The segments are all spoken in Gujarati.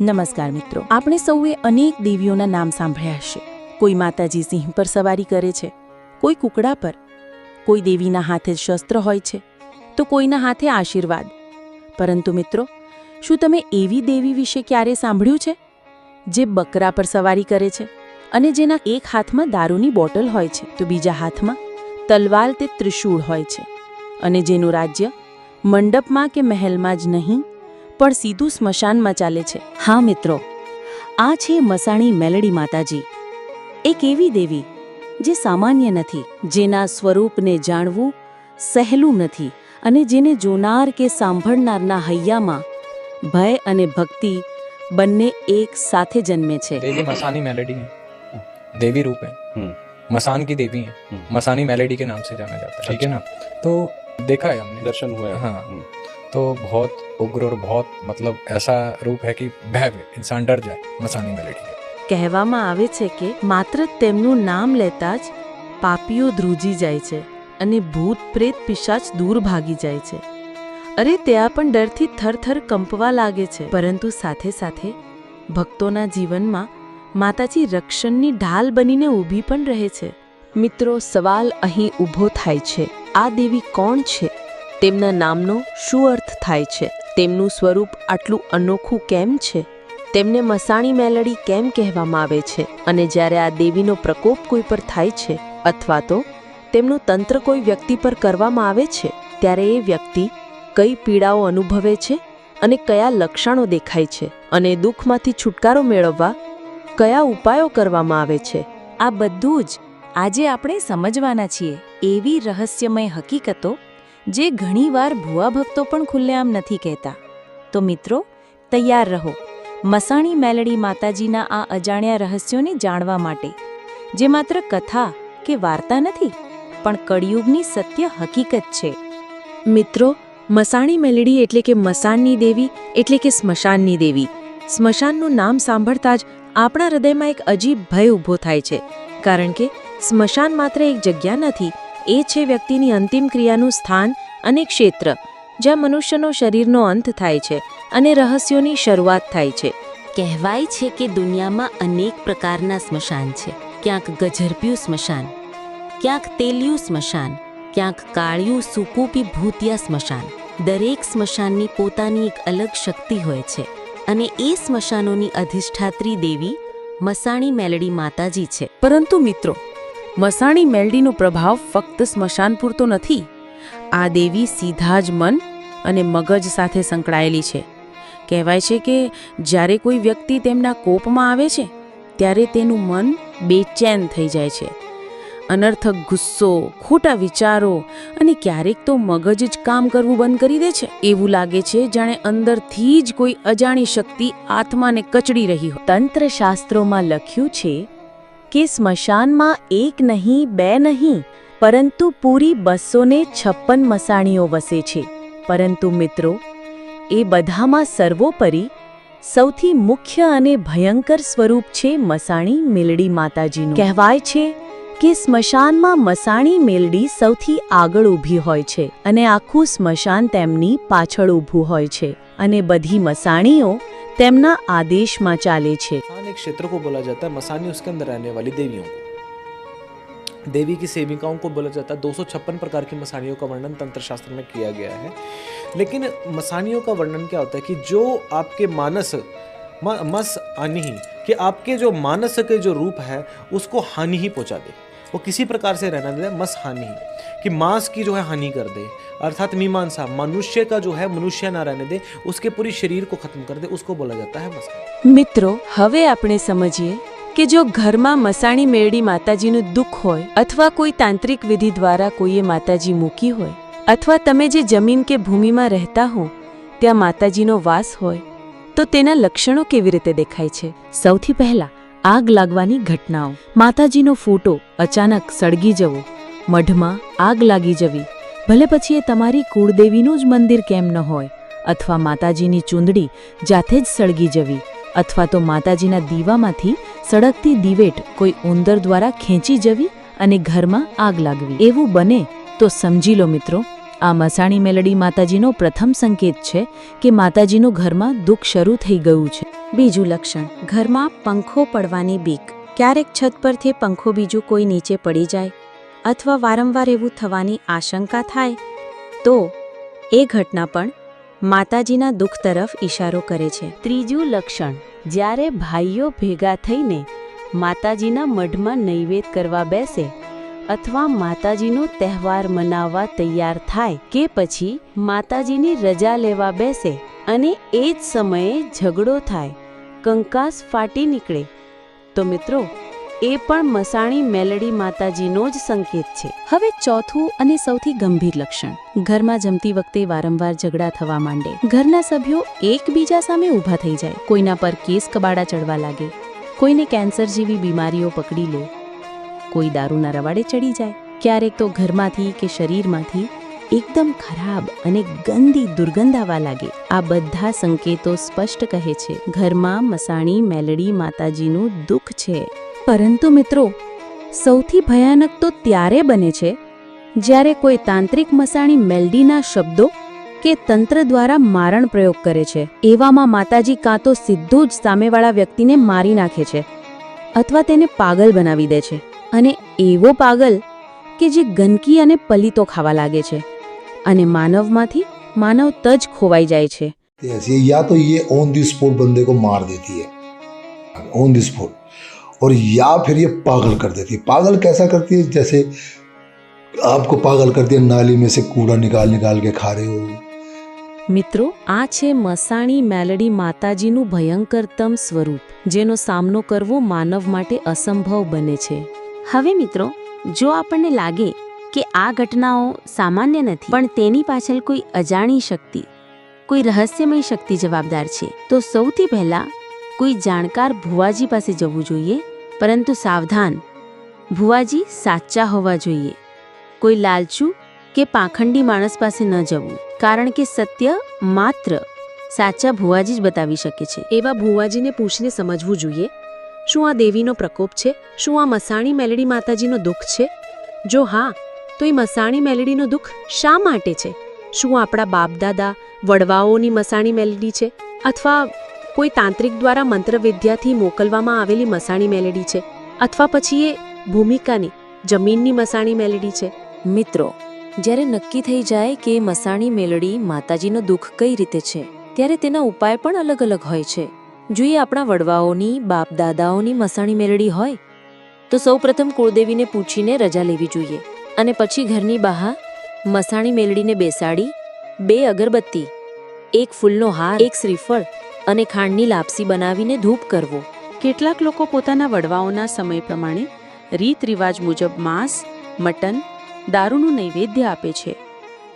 નમસ્કાર મિત્રો, આપણે સૌએ અનેક દેવીઓના નામ સાંભળ્યા હશે. કોઈ માતાજી સિંહ પર સવારી કરે છે, કોઈ કુકડા પર, કોઈ દેવીના હાથે શસ્ત્ર હોય છે, તો કોઈના હાથે આશીર્વાદ. પરંતુ મિત્રો, શું તમે એવી દેવી વિશે ક્યારે સાંભળ્યું છે? જે બકરા પર સવારી કરે છે અને જેના એક હાથમાં દારૂની બોટલ હોય છે, તો બીજા હાથમાં તલવાલ તે ત્રિશૂળ હોય છે. અને જેનું રાજ્ય મંડપમાં કે મહેલમાં જ નહીં પણ સીધું સ્મશાનમાં ચાલે છે હા મિત્રો આ છે મસાણી મેલડી માતાજી એક એવી દેવી જે સામાન્ય નથી જેના સ્વરૂપને જાણવું સહેલું નથી અને જેને જોનાર કે સાંભળનારના હૈયામાં ભય અને ભક્તિ બંને એક સાથે જન્મે છે देवी मसानी मेलेडी है देवी रूप है हम्म। मसान की देवी है हम्म। मसानी मेलेडी के नाम से जाना जाता है ठीक है ना तो देखा है हमने दर्शन हुए हैं। हाँ। हम्म, तो बहुत उग्र और बहुत मतलब ऐसा रूप है कि भव्य इंसान डर जाए मसानी मेलेडी के કહેવામાં આવે છે કે માત્ર તેમનું નામ લેતા જ પાપીઓ ધ્રુજી જાય છે અને ભૂત પ્રેત પિશાચ દૂર ભાગી જાય છે અરે ત્યાં પણ ડરથી થરથર કંપવા લાગે છે પરંતુ સાથે સાથે ભક્તોના જીવનમાં માતાજી રક્ષણની ઢાલ બનીને ઊભી પણ રહે છે મિત્રો સવાલ અહીં ઊભો થાય છે આ દેવી કોણ છે તેમના નામનો શું અર્થ થાય છે? તેમનું સ્વરૂપ આટલું અનોખું કેમ છે? તેમને મસાણી મેલડી કેમ કહેવામાં આવે છે? અને જ્યારે આ દેવીનો પ્રકોપ કોઈ પર થાય છે, અથવા તો તેમનું તંત્ર કોઈ વ્યક્તિ પર કરવામાં આવે છે, ત્યારે એ વ્યક્તિ કઈ પીડાઓ અનુભવે છે અને કયા લક્ષણો દેખાય છે અને દુઃખમાંથી છુટકારો મેળવવા કયા ઉપાયો કરવામાં આવે છે? આ બધું જ આજે આપણે સમજવાના છીએ એવી રહસ્યમય હકીકતો જે ઘણીવાર ભુવા ભક્તો પણ ખુલ્લેઆમ નથી કહેતા. તો મિત્રો, તૈયાર રહો. મસાણી મેલડી માતાજીના આ અજાણ્યા રહસ્યોને જાણવા માટે. જે માત્ર કથા કે વાર્તા નથી, પણ કળિયુગની સત્ય હકીકત છે. મિત્રો, મસાણી મેલડી એટલે કે મસાનની દેવી, એટલે કે સ્મશાનની દેવી. સ્મશાનનું નામ સાંભળતા જ આપણા હૃદયમાં એક અજીબ ભય ઊભો થાય છે. કારણ કે સ્મશાન માત્ર એક જગ્યા નથી એ છે વ્યક્તિની અંતિમ ક્રિયાનું સ્થાન અને ક્ષેત્ર જ્યાં મનુષ્યનો શરીરનો અંત થાય છે અને રહસ્યોની શરૂઆત થાય છે. કહેવાય છે કે દુનિયામાં અનેક પ્રકારના સ્મશાન છે. ક્યાંક ગજરપ્યું સ્મશાન ક્યાંક તેલિયું સ્મશાન ક્યાંક કાળિયું સુકૂપી ભૂતિયા સ્મશાન. દરેક સ્મશાનની પોતાની એક અલગ શક્તિ હોય છે અને એ સ્મશાનોની અધિષ્ઠાત્રી દેવી મસાણી મેલડી માતાજી છે. પરંતુ મિત્રો મસાણી મેલડીનો પ્રભાવ ફક્ત સ્મશાન પૂરતો નથી. આ દેવી સીધા જ મન અને મગજ સાથે સંકળાયેલી છે. કહેવાય છે કે જ્યારે કોઈ વ્યક્તિ તેમના કોપમાં આવે છે, ત્યારે તેનું મન બેચેન થઈ જાય છે. અનર્થક ગુસ્સો, ખોટા વિચારો અને ક્યારેક તો મગજ જ કામ કરવું બંધ કરી દે છે. એવું લાગે છે જાણે અંદરથી જ કોઈ અજાણી શક્તિ આત્માને કચડી રહી હોય. તંત્રશાસ્ત્રોમાં લખ્યું છે કે સ્મશાનમાં એક નહીં, બે નહીં, પરંતુ પૂરી બસો ને છપ્પન મસાણીઓ વસે છે. પરંતુ મિત્રો, એ બધામાં સર્વોપરી, સૌથી મુખ્ય અને ભયંકર સ્વરૂપ છે મસાણી મેલડી માતાજીનું. કહેવાય છે કે સ્મશાનમાં મસાણી મેલડી સૌથી આગળ ઊભી હોય છે અને આખું સ્મશાન તેમની પાછળ ઊભું હોય છે. અને બધી મસાણીઓ તેમના આદેશમાં ચાલે છે मसान एक क्षेत्र को बोला जाता है मसानी उसके अंदर रहने वाली देवियों को देवी की सेविकाओं को बोला जाता है दो प्रकार की मसानियों का वर्णन तंत्र शास्त्र में किया गया है लेकिन मसानियों का वर्णन क्या होता है कि जो आपके मानस म- मस हानि ही कि आपके जो मानस के जो रूप है उसको हानि ही पहुंचा दे वो किसी प्रकार से रहना दे मस हानि ही कि मांस की जो है हानि कर दे अर्थात मीमांसा मनुष्य का जो है मनुष्य ना रहने दे उसके पूरी शरीर को खत्म कर दे उसको बोला जाता है मस મિત્રો હવે આપણે સમજીએ કે જો ઘરમાં મસાણી મેળડી માતાજીનું દુઃખ હોય અથવા કોઈ તાંત્રિક વિધિ દ્વારા કોઈએ માતાજી મૂકી હોય અથવા તમે જે જમીન કે ભૂમિમાં રહેતા હો ત્યાં માતાજીનો વાસ હોય તો તેના લક્ષણો કેવી રીતે દેખાય છે સૌથી પહેલા આગ લાગવાની ઘટનાઓ. માતાજીનો ફોટો અચાનક સળગી જવો. મઢમાં આગ લાગી જવી. ભલે પછી એ તમારી કુળદેવીનું જ મંદિર કેમ ન હોય, અથવા માતાજીની ચૂંદડી જાતે જ સળગી જવી, અથવા તો માતાજીના દીવામાંથી સળગતી દિવેટ કોઈ ઉંદર દ્વારા ખેંચી જવી અને ઘરમાં આગ લાગવી. એવું બને તો સમજી લો મિત્રો આ મસાણી મેલડી માતાજીનો પ્રથમ સંકેત છે કે માતાજીનું ઘરમાં દુઃખ શરૂ થઈ ગયું છે. બીજું લક્ષણ, ઘરમાં પંખો પડવાની બીક. ક્યારેક છત પરથી પંખો બીજું કોઈ નીચે પડી જાય અથવા વારંવાર એવું થવાની આશંકા થાય, તો એ ઘટના પણ માતાજીના દુઃખ તરફ ઇશારો કરે છે. ત્રીજું લક્ષણ, જ્યારે ભાઈઓ ભેગા થઈને માતાજીના મઢમાં નૈવેદ્ય કરવા બેસે અથવા માતાજીનો તહેવાર મનાવવા તૈયાર થાય કે પછી માતાજીની રજા લેવા બેસે અને એ જ સમયે ઝઘડો થાય, કંકાસ ફાટી નીકળે. તો મિત્રો, એ પણ મસાણી મેલડી માતાજીનો જ સંકેત છે. હવે ચોથું અને સૌથી ગંભીર લક્ષણ. ઘરમાં જમતી વખતે વારંવાર ઝઘડા થવા માંડે. ઘરના સભ્યો એકબીજા સામે ઊભા થઈ જાય. કોઈના પર કેસ કબાડા ચડવા લાગે. કોઈને કેન્સર જેવી બીમારીઓ પકડી લે. કોઈ દારૂના રવાડે ચડી જાય. ક્યારેક તો ઘરમાંથી કે શરીરમાંથી એકદમ ખરાબ અને ગંદી દુર્ગંધ આવવા લાગે. આ બધા સંકેતો સ્પષ્ટ કહે છે. ઘરમાં મસાણી, મેલડી, માતાજીનું દુઃખ છે. પરંતુ મિત્રો, સૌથી ભયાનક તો ત્યારે બને છે જ્યારે કોઈ તાંત્રિક મસાણી મેલડીના શબ્દો કે તંત્ર દ્વારા મારણ પ્રયોગ કરે છે. એવામાં માતાજી કાં તો સીધું જ સામેવાળા વ્યક્તિને મારી નાખે છે અથવા તેને પાગલ બનાવી દે છે. અને એવો પાગલ કે જે ગંદકી અને પલીતો ખાવા લાગે છે અને માનવમાંથી માનવ તજ ખોવાઈ જાય છે ऐसी है या तो ये ऑन दी स्पॉट बंदे को मार देती है ऑन दी स्पॉट और या फिर ये पागल कर देती है पागल कैसा करती है जैसे आपको पागल कर दिया नाली में से कूड़ा निकाल निकाल के खा रहे हो મિત્રો આ છે મસાણી મેલડી માતાજીનું ભયંકરતમ સ્વરૂપ જેનો સામનો કરવો માનવ માટે અસંભવ બને છે હવે મિત્રો, જો આપણને લાગે કે આ ઘટનાઓ સામાન્ય નથી, પણ તેની પાછળ કોઈ અજાણી શક્તિ, કોઈ રહસ્યમય શક્તિ જવાબદાર છે, તો સૌથી પહેલા કોઈ જાણકાર ભુવાજી પાસે જવું જોઈએ, પરંતુ સાવધાન, ભુવાજી સાચા હોવા જોઈએ. કોઈ લાલચુ કે પાખંડી માણસ પાસે ન જવું, કારણ કે સત્ય માત્ર સાચા ભુવાજી જ બતાવી શકે છે. એવા ભુવાજીને પૂછીને સમજવું જોઈએ શું આ દેવીનો પ્રકોપ છે? શું આ મસાણી મેલડી માતાજીનો દુઃખ છે? જો હા, તો એ મસાણી મેલડીનો દુઃખ શા માટે છે? શું આપણા બાપદાદા, વડવાઓની મસાણી મેલડી છે? અથવા કોઈ તાંત્રિક દ્વારા મંત્રવિદ્યાથી મોકલવામાં આવેલી મસાણી મેલડી છે? અથવા પછી એ ભૂમિકાની, જમીનની મસાણી મેલડી છે? મિત્રો, જ્યારે નક્કી થઈ જાય કે મસાણી મેલડી માતાજીનો દુઃખ કઈ રીતે છે, ત્યારે તેના ઉપાય પણ અલગ અલગ હોય છે. જોઈએ આપણા વડવાઓની બાપ દાદાઓની મસાણી મેલડી હોય, તો સૌપ્રથમ કુળદેવીને પૂછીને રજા લેવી જોઈએ અને પછી ઘરની બહાર મસાણી મેલડીને બેસાડી બે અગરબત્તી, એક ફૂલનો હાર, એક શ્રીફળ અને ખાંડની લાપસી બનાવીને ધૂપ કરવો. કેટલાક લોકો પોતાના વડવાઓના સમય પ્રમાણે રીત રિવાજ મુજબ માંસ, મટન, દારૂનું નૈવેદ્ય આપે છે.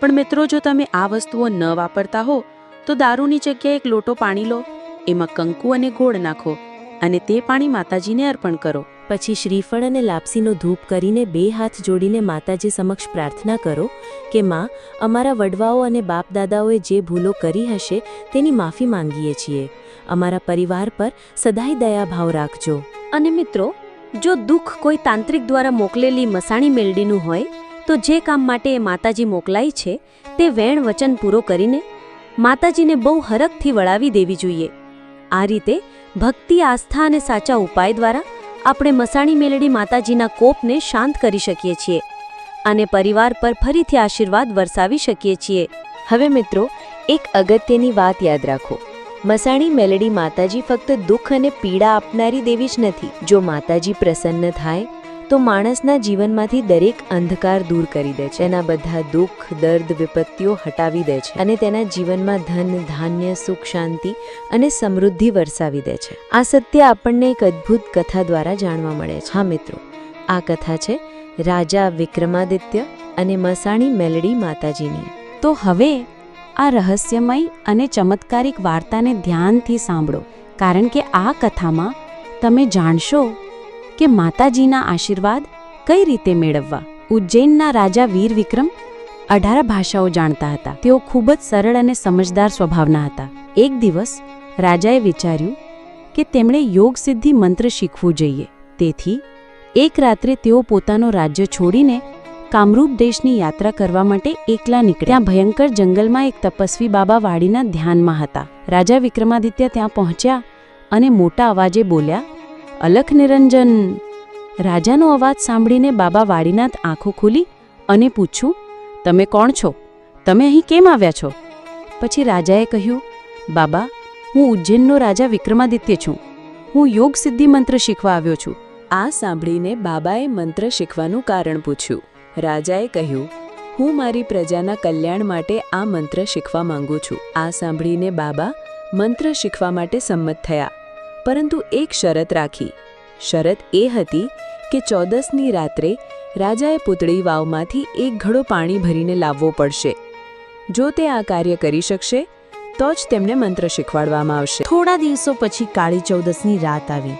પણ મિત્રો, જો તમે આ વસ્તુઓ ન વાપરતા હો, તો દારૂની જગ્યાએ એક લોટો પાણી લો. એમાં કંકુ અને ગોળ નાખો અને તે પાણી માતાજીને અર્પણ કરો. પછી શ્રીફળ અને લાપસીનો ધૂપ કરીને બે હાથ જોડીને માતાજી સમક્ષ પ્રાર્થના કરો કે માં, અમારા વડવાઓ અને બાપ દાદાઓએ જે ભૂલો કરી હશે તેની માફી માંગીએ છીએ. અમારા પરિવાર પર સદાય દયાભાવ રાખજો. અને મિત્રો, જો દુઃખ કોઈ તાંત્રિક દ્વારા મોકલેલી મસાણી મેલડીનું હોય, તો જે કામ માટે એ માતાજી મોકલાઈ છે, તે વેણ વચન પૂરો કરીને માતાજીને બહુ હરખથી વળાવી દેવી જોઈએ. આ રીતે ભક્તિ, આસ્થા અને સાચા ઉપાય દ્વારા આપણે મસાણી મેલડી માતાજીના કોપને શાંત કરી શકીએ છીએ અને પરિવાર પર ફરીથી આશીર્વાદ વરસાવી શકીએ છીએ. હવે મિત્રો, એક અગત્યની વાત યાદ રાખો. મસાણી મેલડી માતાજી ફક્ત દુઃખ અને પીડા આપનારી દેવી જ નથી. જો માતાજી પ્રસન્ન થાય તો માણસના જીવનમાંથી દરેક અંધકાર દૂર કરી દે છે. એના બધા દુઃખ, દર્દ, વિપત્તિઓ હટાવી દે છે અને તેના જીવનમાં ધન, ધાન્ય, સુખ, શાંતિ અને સમૃદ્ધિ વરસાવી દે છે. આ સત્ય આપણને એક અદ્ભુત કથા દ્વારા જાણવા મળે છે. હા મિત્રો, આ કથા છે રાજા વિક્રમાદિત્ય અને મસાણી મેલડી માતાજીની. તો હવે આ રહસ્યમય અને ચમત્કારિક વાર્તાને ધ્યાનથી સાંભળો, કારણ કે આ કથામાં તમે જાણશો કે માતાજીના આશીર્વાદ કઈ રીતે મેળવવા? ઉજ્જૈનના રાજા વીર વિક્રમ અઢાર ભાષાઓ જાણતા હતા. તેઓ ખૂબ જ સરળ અને સમજદાર સ્વભાવના હતા. એક દિવસ રાજાએ વિચાર્યું કે તેમણે યોગ સિદ્ધિ મંત્ર શીખવું જોઈએ. તેથી એક રાત્રે તેઓ પોતાનો રાજ્ય છોડીને કામરૂપ દેશની યાત્રા કરવા માટે એકલા નીકળ્યા. ભયંકર જંગલમાં એક તપસ્વી બાબા વાડીના ધ્યાનમાં હતા. રાજા વિક્રમાદિત્ય ત્યાં પહોંચ્યા અને મોટા અવાજે બોલ્યા અલખ નિરંજન. રાજાનો અવાજ સાંભળીને બાબા વાડીનાથ આંખો ખુલી અને પૂછ્યું, તમે કોણ છો? તમે અહીં કેમ આવ્યા છો? પછી રાજાએ કહ્યું, બાબા, હું ઉજ્જૈનનો રાજા વિક્રમાદિત્ય છું. હું યોગ સિદ્ધિ મંત્ર શીખવા આવ્યો છું. આ સાંભળીને બાબાએ મંત્ર શીખવાનું કારણ પૂછ્યું. રાજાએ કહ્યું, હું મારી પ્રજાના કલ્યાણ માટે આ મંત્ર શીખવા માંગુ છું. આ સાંભળીને બાબા મંત્ર શીખવા માટે સંમત થયા. પરંતુ એક શરત રાખી. શરત એ હતી કે ચૌદસની રાત્રે રાજાએ પૂતળી વાવમાંથી એક ઘડો પાણી ભરીને લાવવો પડશે. જો તે આ કાર્ય કરી શકશે તો જ તેમને મંત્ર શીખવાડવામાં આવશે. થોડા દિવસો પછી કાળી ચૌદસની રાત આવી.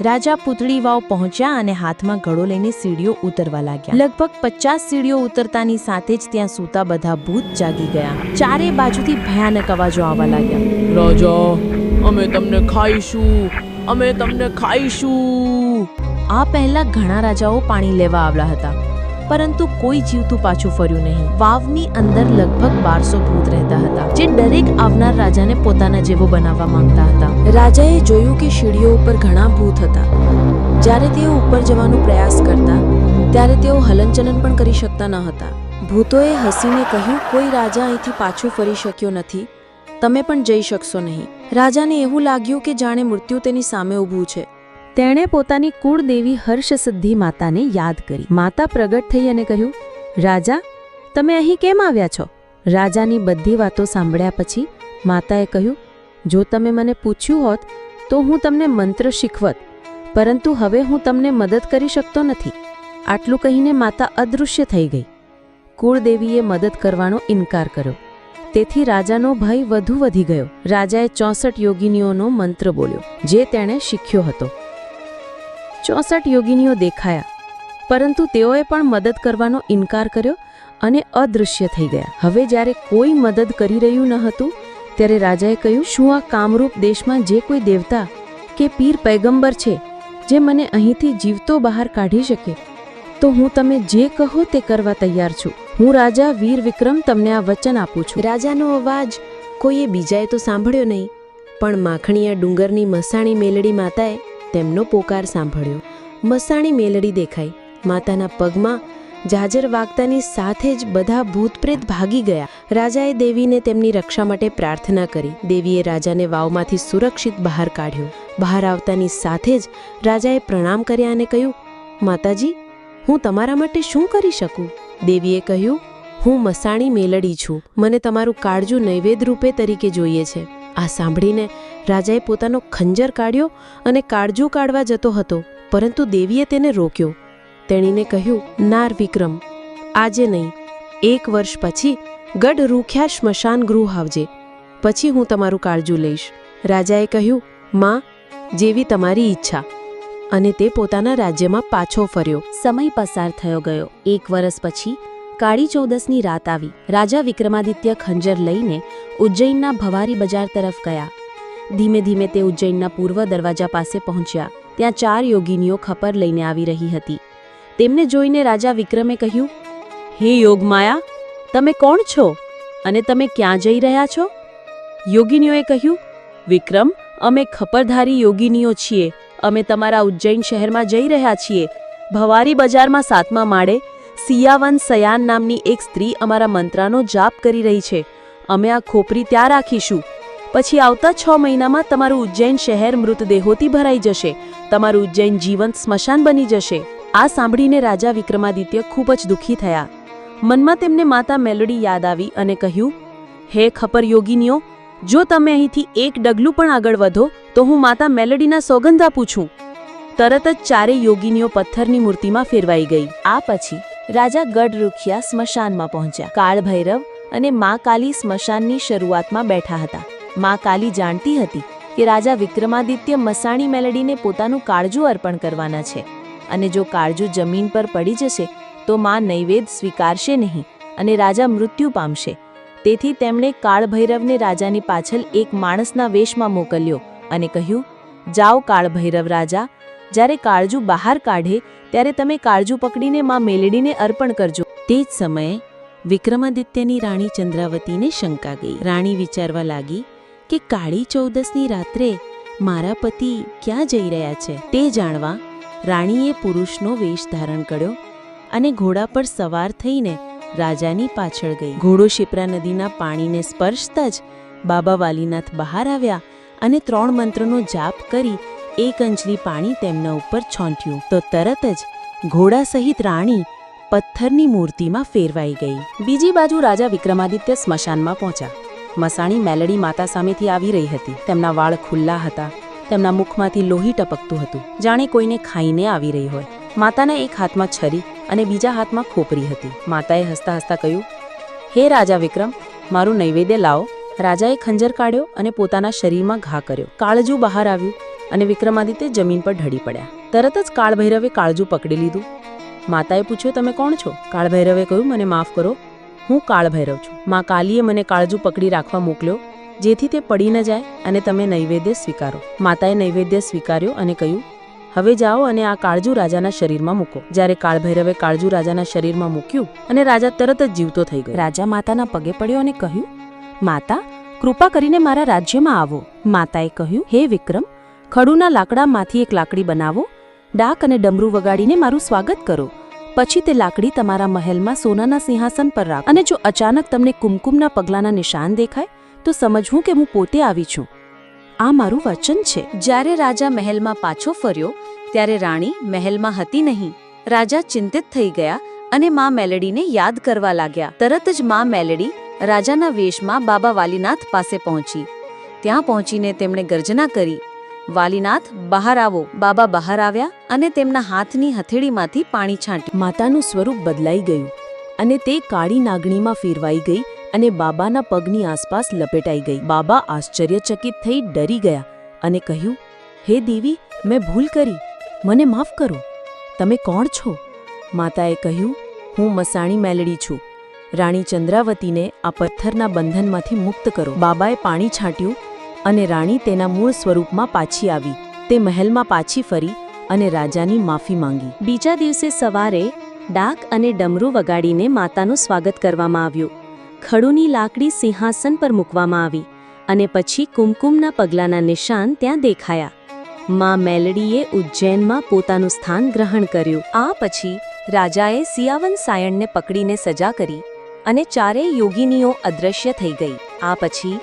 રાજા પૂતળી વાવ પહોંચ્યા અને હાથમાં ઘડો લઈને સીડીઓ ઉતરવા લાગ્યા. લગભગ પચાસ સીડીઓ ઉતરતાની સાથે જ ત્યાં સૂતા બધા ભૂત જાગી ગયા. ચારે બાજુથી ભયાનક અવાજો આવવા લાગ્યા. રાજા અમે તમને ખાઈશું. અમે તમને ખાઈશું. આ પહેલા ઘણા રાજાઓ પાણી લેવા આવ્યા હતા પરંતુ કોઈ જીવતું પાછું ફર્યું નહીં. વાવની અંદર લગભગ બારસો ભૂત રહેતા હતા જે દરેક આવનાર રાજાને પોતાના જેવો બનાવવા માંગતા હતા. રાજાએ જોયું કે સીડીઓ ઉપર ઘણા ભૂત હતા. જ્યારે તેઓ ઉપર જવાનો પ્રયાસ કરતા ત્યારે તેઓ હલનચલન પણ કરી શકતા ન હતા. ભૂતોએ હસીને કહ્યું કોઈ રાજા અહીંથી પાછું ફરી શક્યો નથી. તમે પણ જઈ શકશો નહીં. રાજાને એવું લાગ્યું કે જાણે મૃત્યુ તેની સામે ઊભું છે. તેણે પોતાની કુળદેવી હર્ષસિદ્ધિ માતાને યાદ કરી. માતા પ્રગટ થઈ અને કહ્યું, રાજા, તમે અહીં કેમ આવ્યા છો? રાજાની બધી વાતો સાંભળ્યા પછી માતાએ કહ્યું, જો તમે મને પૂછ્યું હોત, તો હું તમને મંત્ર શીખવત, પરંતુ હવે હું તમને મદદ કરી શકતો નથી. આટલું કહીને માતા અદૃશ્ય થઈ ગઈ. કુળદેવીએ મદદ કરવાનો ઇનકાર કર્યો. તેથી રાજાનો ભય વધુ વધી ગયો. રાજાએ ચોસઠ યોગિનીઓનો મંત્ર બોલ્યો, જે તેણે શીખ્યો હતો. ચોસઠ યોગિનીઓ દેખાયા, પરંતુ તેઓએ પણ મદદ કરવાનો ઇનકાર કર્યો અને અદૃશ્ય થઈ ગયા. હવે જ્યારે કોઈ મદદ કરી રહ્યું ન હતું, ત્યારે રાજાએ કહ્યું, શું આ કામરૂપ દેશમાં જે કોઈ દેવતા કે પીર પૈગંબર છે, જે મને અહીંથી જીવતો બહાર કાઢી શકે? તો હું તમે જે કહો તે કરવા તૈયાર છું. હું રાજા વીર વિક્રમ તમને આ વચન આપું છું. રાજાનો અવાજ કોઈએ બીજાએ તો સાંભળ્યો નહીં, પણ માખણીયા ડુંગરની મસાણી મેલડી માતાએ તેમનો પોકાર સાંભળ્યો. મસાણી મેલડી દેખાઈ, માતાના પગમાં જાજર વાગતાની સાથે જ બધા ભૂતપ્રેત ભાગી ગયા. રાજાએ દેવીને તેમની રક્ષા માટે પ્રાર્થના કરી. દેવીએ રાજાને વાવમાંથી સુરક્ષિત બહાર કાઢ્યો. બહાર આવતાની સાથે જ રાજાએ પ્રણામ કર્યા અને કહ્યું, માતાજી હું તમારા માટે શું કરી શકું? દેવીએ કહ્યું, હું મસાણી મેલડી છું. મને તમારું કાળજું નૈવેદ્ય રૂપે તરીકે જોઈએ છે. આ સાંભળીને રાજાએ પોતાનો ખંજર કાઢ્યો અને કાળજું કાઢવા જતો હતો, પરંતુ દેવીએ તેને રોક્યો. તેણીને કહ્યું, નાર વિક્રમ, આજે નહીં. એક વર્ષ પછી ગઢ રૂખ્યા સ્મશાન ગૃહ આવજે. પછી હું તમારું કાળજું લઈશ. રાજાએ કહ્યું, માં, જેવી તમારી ઈચ્છા. અને તે પોતાના રાજ્યમાં પાછો ફર્યો. સમય પસાર થયો ગયો. એક વર્ષ પછી કાળી ચૌદસની રાત આવી. રાજા વિક્રમાદિત્ય ખંજર લઈને ઉજ્જૈનના ભવારી બજાર તરફ ગયા. ધીમે ધીમે તે ઉજ્જૈનના પૂર્વ દરવાજા પાસે પહોંચ્યા. ત્યાં ચાર યોગીનીઓ ખપર લઈને આવી રહી હતી. તેમને જોઈને રાજા વિક્રમે કહ્યું, હે યોગમાયા, તમે કોણ છો અને તમે ક્યાં જઈ રહ્યા છો? યોગીનીઓએ કહ્યું, વિક્રમ, અમે ખપરધારી યોગીનીઓ છીએ. અમે તમારા ઉજ્જૈન શહેરમાં જઈ રહ્યા છીએ. ભવારી બજારમાં સાતમા માળે સિયાવન સયાન નામની એક સ્ત્રી અમારા મંત્રાનો જાપ કરી રહી છે. અમે આ ખોપરી ત્યાં રાખીશું. પછી આવતા છ મહિનામાં તમારું ઉજ્જૈન શહેર મૃતદેહોથી ભરાઈ જશે. તમારું ઉજ્જૈન જીવંત સ્મશાન બની જશે. આ સાંભળીને રાજા વિક્રમાદિત્ય ખૂબ જ દુઃખી થયા. મનમાં તેમને માતા મેલોડી યાદ આવી અને કહ્યું, હે ખપર યોગીનીઓ જો તમે અહીંથી એક ડગલું પણ આગળ વધો, તો હું માતા મેલડીના સોગંદ આપું છું તરત જ ચારે યોગીનીઓ પથ્થરની મૂર્તિમાં ફેરવાઈ ગઈ. આ પછી રાજા ગઢ રૂખિયા સ્મશાનમાં પહોંચ્યા. કાળ ભૈરવ અને મા કાલી સ્મશાનની શરૂઆતમાં બેઠા હતા. મા કાલી જાણતી હતી કે રાજા વિક્રમાદિત્ય મસાણી મેલડીને પોતાનું કાળજું અર્પણ કરવાના છે અને જો કાળજું જમીન પર પડી જશે, તો મા નૈવેદ સ્વીકારશે નહીં અને રાજા મૃત્યુ પામશે. તેથી તેમણે કાળભૈરવને રાજાની પાછળ એક માણસના વેશમાં મોકલ્યો અને કહ્યું, જાઓ કાળભૈરવ રાજા, જ્યારે કાળજુ બહાર કાઢે, ત્યારે તમે કાળજુ પકડીને માં મેલડીને અર્પણ કરજો. તે જ સમયે વિક્રમાદિત્યની રાણી ચંદ્રાવતીને શંકા ગઈ. રાણી વિચારવા લાગી કે કાળી ચૌદસની રાત્રે મારા પતિ ક્યાં જઈ રહ્યા છે? તે જાણવા રાણીએ પુરુષનો વેશ ધારણ કર્યો અને ઘોડા પર સવાર થઈને રાજાની પાછળ ગઈ. ઘોડો શિપ્રા નદીના પાણીને સ્પર્શતા જ બાબા વાલીનાથ બહાર આવ્યા અને ત્રણ મંત્રનો જાપ કરી એક અંજલી પાણી તેમના ઉપર છોંટ્યું. તો તરત જ ઘોડા સહિત રાણી પથ્થરની મૂર્તિમાં ફેરવાઈ ગઈ. બીજી બાજુ રાજા વિક્રમાદિત્ય સ્મશાનમાં પહોંચ્યા. મસાણી મેલડી માતા સામેથી આવી રહી હતી. તેમના વાળ ખુલ્લા હતા. તેમના મુખમાંથી લોહી ટપકતું હતું. જાણે કોઈને ખાઈને આવી રહી હોય. માતાના એક હાથમાં છરી અને બીજા હાથમાં ખોપરી હતી. માતાએ હસતા હસતા કહ્યું, હે રાજા વિક્રમ, મારું નૈવેદ્ય લાવો. રાજાએ ખંજર કાઢ્યો અને પોતાના શરીરમાં ઘા કર્યો. કાળજુ બહાર આવ્યું અને વિક્રમાદિત્ય જમીન પર ઢળી પડ્યા. તરત જ કાળભૈરવે કાળજુ પકડી લીધું. માતાએ પૂછ્યું, તમે કોણ છો? કાળભૈરવે કહ્યું, મને માફ કરો, હું કાળભૈરવ છું. મા કાલીએ મને કાળજુ પકડી રાખવા મોકલ્યો, જેથી તે પડી ન જાય અને તમે નૈવેદ્ય સ્વીકારો. માતાએ નૈવેદ્ય સ્વીકાર્યો અને કહ્યું હવે જાઓ અને આ કાળજુ રાજાના શરીરમાં મૂકો. જ્યારે કાળભૈરવે કાળજુ રાજાના શરીરમાં મૂક્યું અને રાજા તરત જ જીવતો થઈ ગયો. રાજા માતાના પગે પડ્યો અને કહ્યું, માતા, કૃપા કરીને મારા રાજ્યમાં આવો. માતાએ કહ્યું, હે વિક્રમ, ખડુના લાકડામાંથી એક લાકડી બનાવો, ડાક અને ડમરું વગાડીને મારું સ્વાગત કરો. પછી તે લાકડી તમારા મહેલમાં સોનાના સિંહાસન પર રાખ. અને જો અચાનક તમને કુમકુમના પગલાના નિશાન દેખાય, તો સમજવું કે હું પોતે આવી છું. આ મારું વચન છે. જ્યારે રાજા મહેલમાં પાછો ફર્યો, ત્યારે રાણી મહેલમાં હતી નહીં. રાજા ચિંતિત થઈ ગયા અને મા મેલડીને યાદ કરવા લાગ્યા. તરત જ મા મેલડી રાજાના વેશમાં બાબા વાલીનાથ પાસે પહોંચી. ત્યાં પહોંચીને તેમણે ગર્જના કરી, વાલીનાથ, બહાર આવો. બાબા બહાર આવ્યા અને તેમના હાથની હથેળીમાંથી પાણી છાંટ્યું. માતાનું સ્વરૂપ બદલાઈ ગયું અને તે કાળી નાગણીમાં ફેરવાઈ ગઈ અને બાબાના પગની આસપાસ લપેટાઈ ગઈ. બાબા આશ્ચર્યચકિત થઈ ડરી ગયા અને કહ્યું, હે દેવી, મેં ભૂલ કરી. મને માફ કરો. તમે કોણ છો? માતાએ કહ્યું, હું મસાણી મેલડી છું. રાણી ચંદ્રાવતીને આ પથ્થરના બંધનમાંથી મુક્ત કરો. બાબાએ પાણી છાંટ્યું અને રાણી તેના મૂળ સ્વરૂપમાં પાછી આવી. તે મહેલમાં પાછી ફરી અને રાજાની માફી માંગી. બીજા દિવસે સવારે ડાક અને ડમરું વગાડીને માતાનું સ્વાગત કરવામાં આવ્યું. ખડુની લાકડી સિંહાસન પર મૂકવામાં આવી અને પછી કુમકુમના પગલાના નિશાન ત્યાં દેખાયા. માં મેલડીએ ઉજ્જૈનમાં પોતાનું સ્થાન ગ્રહણ કર્યું. આ પછી રાજાએ સિયાવન સાયણને પકડીને સજા કરી અને ચારેય યોગિનીઓ અદૃશ્ય થઈ ગઈ. આ પછી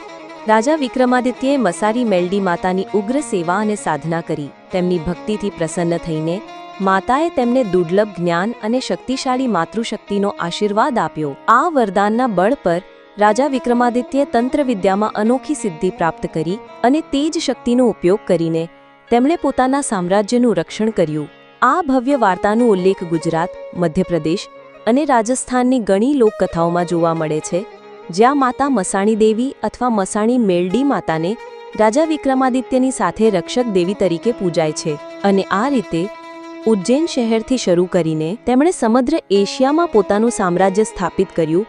રાજા વિક્રમાદિત્યએ મસારી મેલડી માતાની ઉગ્ર સેવા અને સાધના કરી. તેમની ભક્તિથી પ્રસન્ન થઈને માતાએ તેમને દુર્લભ જ્ઞાન અને શક્તિશાળી માતૃશક્તિનો આશીર્વાદ આપ્યો. આ વરદાનના બળ પર રાજા વિક્રમાદિત્યે તંત્રવિદ્યામાં અનોખી સિદ્ધિ પ્રાપ્ત કરી અને તે જ શક્તિનો ઉપયોગ કરીને તેમણે પોતાના સામ્રાજ્યનું રક્ષણ કર્યું. આ ભવ્ય વાર્તાનો ઉલ્લેખ ગુજરાત, મધ્યપ્રદેશ અને રાજસ્થાનની ઘણી લોકકથાઓમાં જોવા મળે છે, જ્યાં માતા મસાણી દેવી અથવા મસાણી મેલડી માતાને રાજા વિક્રમાદિત્યની સાથે રક્ષક દેવી તરીકે પૂજાય છે અને આ રીતે ઉજ્જૈન શહેરથી શરૂ કરીને તેમણે સમગ્ર એશિયામાં પોતાનું સામ્રાજ્ય સ્થાપિત કર્યું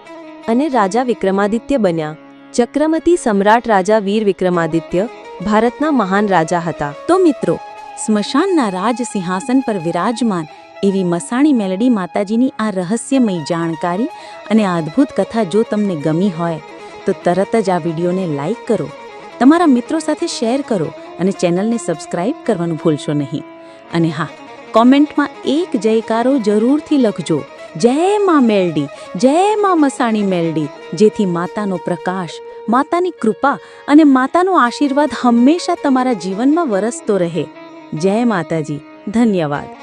અને રાજા વિક્રમાદિત્ય બન્યા. ચક્રમતી સમ્રાટ રાજા વીર વિક્રમાદિત્ય ભારતના મહાન રાજા હતા. તો મિત્રો, સ્મશાનના રાજ સિંહાસન પર વિરાજમાન એવી મસાણી મેલડી માતાજીની આ રહસ્યમય જાણકારી અને આ અદ્ભુત કથા જો તમને ગમી હોય, તો તરત જ આ વિડીયોને લાઇક કરો, તમારા મિત્રો સાથે શેર કરો અને ચેનલને સબસ્ક્રાઇબ કરવાનું ભૂલશો નહીં. અને હા કોમેન્ટમાં એક જયકારો જરૂરથી લખજો. જય માં મેલડી, જય માં મસાણી મેલડી. જેથી માતાનો પ્રકાશ, માતાની કૃપા અને માતાનો આશીર્વાદ હંમેશા તમારા જીવનમાં વરસતો રહે. જય માતાજી, ધન્યવાદ.